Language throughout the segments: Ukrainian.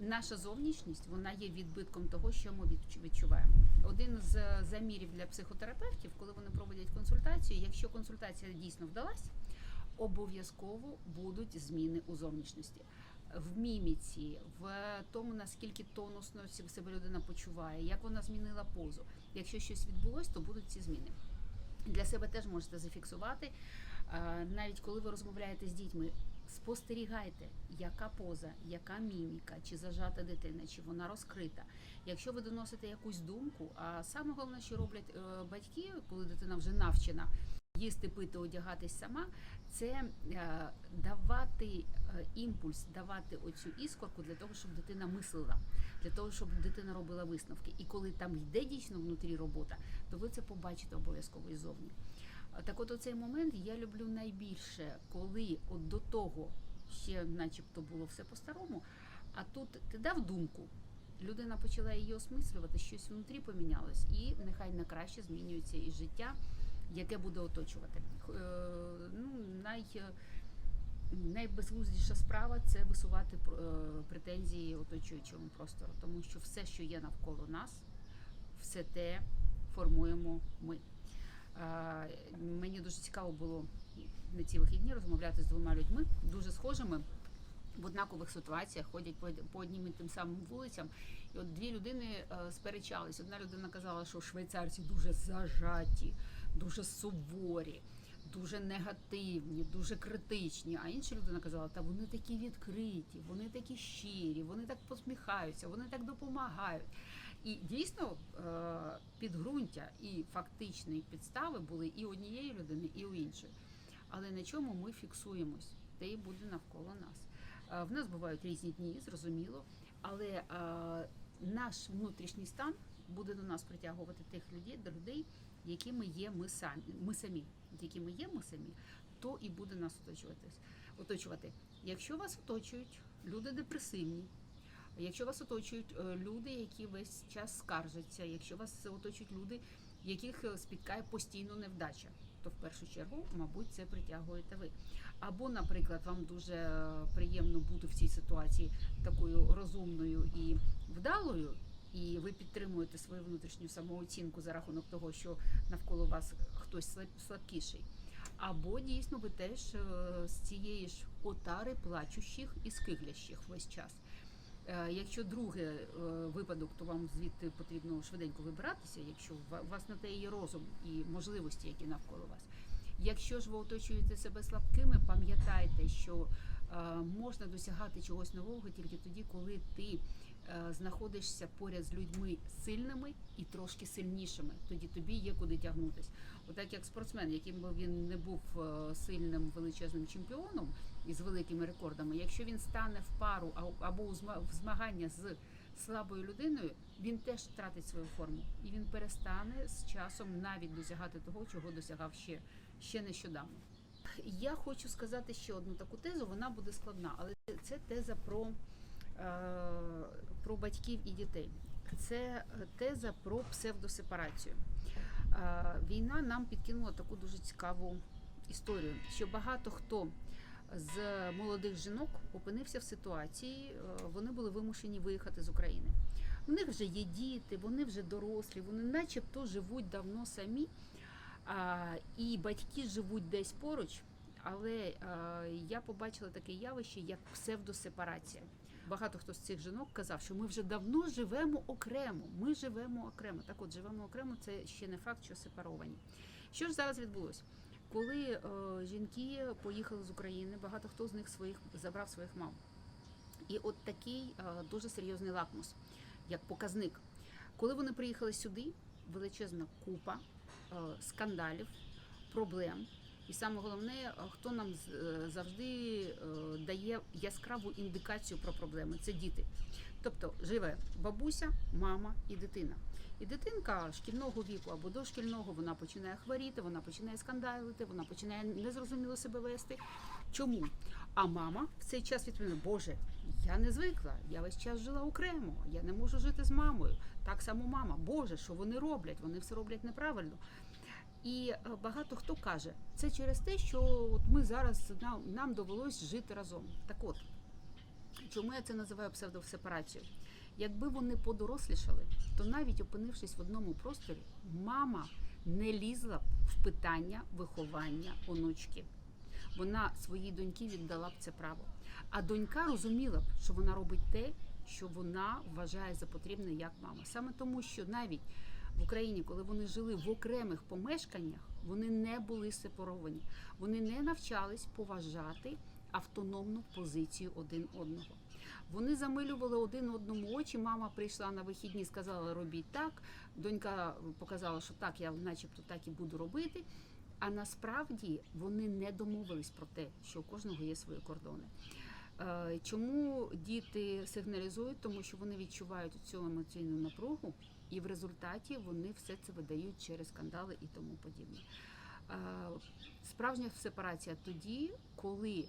наша зовнішність вона є відбитком того, що ми відчуваємо. Один з замірів для психотерапевтів, коли вони проводять консультацію, якщо консультація дійсно вдалась, обов'язково будуть зміни у зовнішності. В міміці, в тому наскільки тонусно себе людина почуває, як вона змінила позу. Якщо щось відбулось, то будуть ці зміни. Для себе теж можете зафіксувати. Е, Навіть коли ви розмовляєте з дітьми, спостерігайте, яка поза, яка міміка, чи зажата дитина, чи вона розкрита. Якщо ви доносите якусь думку, а саме головне, що роблять е, батьки, коли дитина вже навчена їсти, пити, одягатись сама, це е, давати е, імпульс, давати оцю іскорку для того, щоб дитина мислила, для того, щоб дитина робила висновки. І коли там йде дійсно внутрі робота, то ви це побачите обов'язково і зовні. Так от оцей момент я люблю найбільше, коли от до того ще начебто було все по-старому, а тут ти дав думку, людина почала її осмислювати, щось внутрі помінялось, і нехай на краще змінюється і життя, яке буде оточувати. Е, Ну, най, найбезглуздіша справа це висувати е, претензії оточуючому простору, тому що все, що є навколо нас, все те формуємо ми. Мені дуже цікаво було на ці вихідні розмовляти з двома людьми, дуже схожими. В однакових ситуаціях ходять по, одним і тим самим вулицям. І от дві людини е, сперечались. Одна людина казала, що швейцарці дуже зажаті, дуже суворі, дуже негативні, дуже критичні. А інша людина казала, та вони такі відкриті, вони такі щирі, вони так посміхаються, вони так допомагають. І дійсно е, підґрунтя і фактичні підстави були і однієї людини, і у іншої. Але на чому ми фіксуємось, те і буде навколо нас. Е, В нас бувають різні дні, зрозуміло, але е, наш внутрішній стан буде до нас притягувати тих людей, до людей, якими є ми самі, ми самі, якими є ми самі, то і буде нас оточувати. оточувати. Якщо вас оточують люди депресивні, якщо вас оточують е, люди, які весь час скаржаться, якщо вас оточують люди, яких е, спіткає постійно невдача, то в першу чергу, мабуть, це притягуєте ви. Або, наприклад, вам дуже е, приємно бути в цій ситуації такою розумною і вдалою, і ви підтримуєте свою внутрішню самооцінку за рахунок того, що навколо вас хтось слабкіший. Або дійсно ви теж з цієї ж отари плачущих і скиглящих весь час. Е, Якщо другий е, випадок, то вам звідти потрібно швиденько вибиратися, якщо у вас на те є розум і можливості, які навколо вас. Якщо ж ви оточуєте себе слабкими, пам'ятайте, що е, можна досягати чогось нового тільки тоді, коли ти знаходишся поряд з людьми сильними і трошки сильнішими. Тоді тобі є куди тягнутись. Отак як спортсмен, яким би він не був сильним величезним чемпіоном із великими рекордами, якщо він стане в пару або в змагання з слабою людиною, він теж втратить свою форму, і він перестане з часом навіть досягати того, чого досягав ще, ще нещодавно. Я хочу сказати ще одну таку тезу, вона буде складна, але це теза про, е, про батьків і дітей. Це теза про псевдосепарацію. Е, Війна нам підкинула таку дуже цікаву історію, що багато хто з молодих жінок опинився в ситуації, е, вони були вимушені виїхати з України. У них вже є діти, вони вже дорослі, вони начебто живуть давно самі, і батьки живуть десь поруч. Але е, я побачила таке явище, як псевдосепарація. Багато хто з цих жінок казав, що ми вже давно живемо окремо. Ми живемо окремо. Так от живемо окремо, це ще не факт, що сепаровані. Що ж зараз відбулося? Коли е, жінки поїхали з України, багато хто з них своїх забрав своїх мам. І от такий е, дуже серйозний лакмус, як показник. Коли вони приїхали сюди, величезна купа е, скандалів, проблем. І саме головне, е, хто нам е, завжди е, дає яскраву індикацію про проблеми це діти. Тобто живе бабуся, мама і дитина. І дитинка шкільного віку або дошкільного вона починає хворіти, вона починає скандалити, вона починає незрозуміло себе вести. Чому? А мама в цей час відповідає, Боже, я не звикла, я весь час жила окремо, я не можу жити з мамою. Так само мама, Боже, що вони роблять? Вони все роблять неправильно. І е, багато хто каже, це через те, що от ми зараз нам, нам довелось жити разом. Так от, Чому я це називаю псевдосепарацією? Якби вони подорослішали, то навіть опинившись в одному просторі, мама не лізла б в питання виховання онучки. Вона своїй доньки віддала б це право. А донька розуміла б, що вона робить те, що вона вважає за потрібне як мама. Саме тому, що навіть в Україні, коли вони жили в окремих помешканнях, вони не були сепаровані. Вони не навчались поважати автономну позицію один одного. Вони замилювали один одному очі. Мама прийшла на вихідні, сказала, робіть так. Донька показала, що так, я начебто так і буду робити. А насправді вони не домовились про те, що у кожного є свої кордони. Е, Чому діти сигналізують? Тому що вони відчувають цю емоційну напругу, і в результаті вони все це видають через скандали і тому подібне. Е, Справжня сепарація тоді, коли е,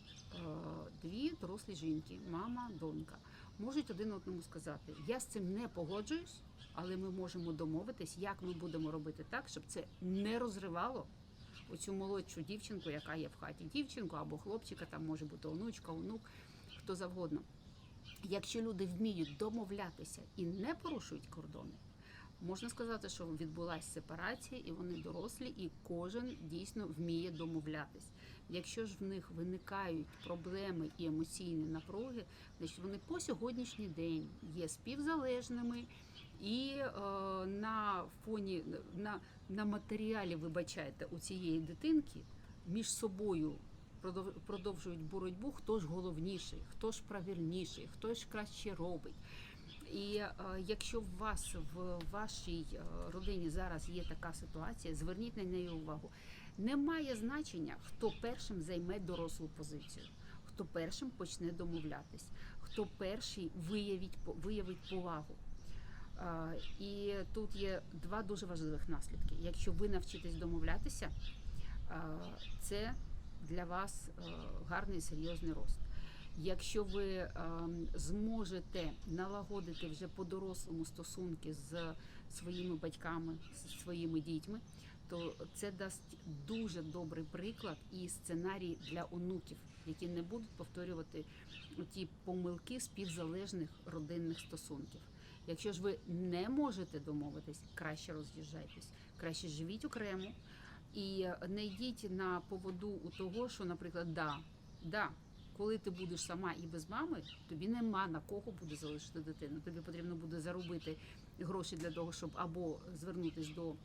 дві дорослі жінки, мама, донька, можуть один одному сказати: Я з цим не погоджуюсь, але ми можемо домовитись, як ми будемо робити так, щоб це не розривало оцю молодшу дівчинку, яка є в хаті. Дівчинку або хлопчика, там може бути онучка, онук, хто завгодно. Якщо люди вміють домовлятися і не порушують кордони, можна сказати, що відбулася сепарація, і вони дорослі, і кожен дійсно вміє домовлятись. Якщо ж в них виникають проблеми і емоційні напруги, значить вони по сьогоднішній день є співзалежними і е, на фоні на, на матеріалі, вибачайте, у цієї дитинки між собою продов- продовжують боротьбу, хто ж головніший, хто ж правильніший, хто ж краще робить. І е, якщо у вас в вашій е, родині зараз є така ситуація, зверніть на неї увагу. Немає значення, хто першим займе дорослу позицію, хто першим почне домовлятись, хто перший виявить, виявить повагу. Е, І тут є два дуже важливих наслідки. Якщо ви навчитесь домовлятися, це для вас гарний серйозний рост. Якщо ви ем, зможете налагодити вже по-дорослому стосунки з своїми батьками, з своїми дітьми, то це дасть дуже добрий приклад і сценарій для онуків, які не будуть повторювати ті помилки співзалежних родинних стосунків. Якщо ж ви не можете домовитись, краще роз'їжджайтесь, краще живіть окремо і не йдіть на поводу у того, що, наприклад, да, да, коли ти будеш сама і без мами, тобі нема на кого буде залишити дитину. Тобі потрібно буде заробити гроші для того, щоб або звернутись до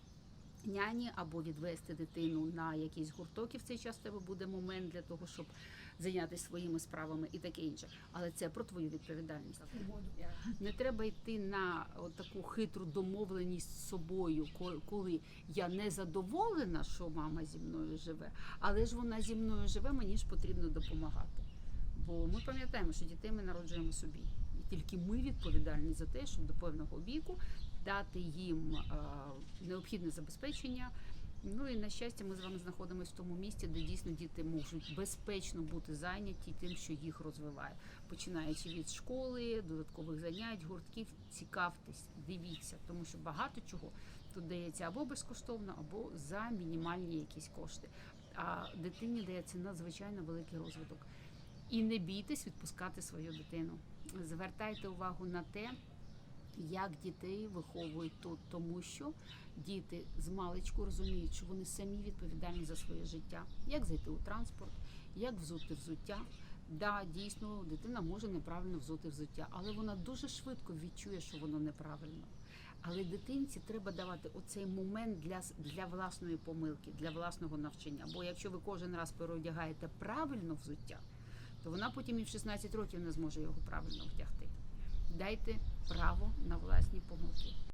няні, або відвести дитину на якийсь гурток, і в цей час в тебе буде момент для того, щоб зайнятися своїми справами і таке інше. Але це про твою відповідальність. Не треба йти на таку хитру домовленість з собою, коли я не задоволена, що мама зі мною живе, але ж вона зі мною живе, мені ж потрібно допомагати. Бо ми пам'ятаємо, що дітей ми народжуємо собі, і тільки ми відповідальні за те, щоб до певного віку дати їм е, необхідне забезпечення. Ну і на щастя, ми з вами знаходимося в тому місці, де дійсно діти можуть безпечно бути зайняті тим, що їх розвиває, починаючи від школи, додаткових занять, гуртків. Цікавтесь, дивіться, тому що багато чого тут дається або безкоштовно, або за мінімальні якісь кошти. А дитині дається надзвичайно великий розвиток. І не бійтесь відпускати свою дитину. Звертайте увагу на те, як дітей виховують тут, тому що діти з маличку розуміють, що вони самі відповідальні за своє життя, як зайти у транспорт, як взути взуття. Да, дійсно, дитина може неправильно взути взуття, але вона дуже швидко відчує, що воно неправильно. Але дитинці треба давати оцей момент для, для власної помилки, для власного навчання. Бо якщо ви кожен раз переодягаєте правильно взуття, то вона потім і в 16 років не зможе його правильно вдягти. Дайте право на власні помилки.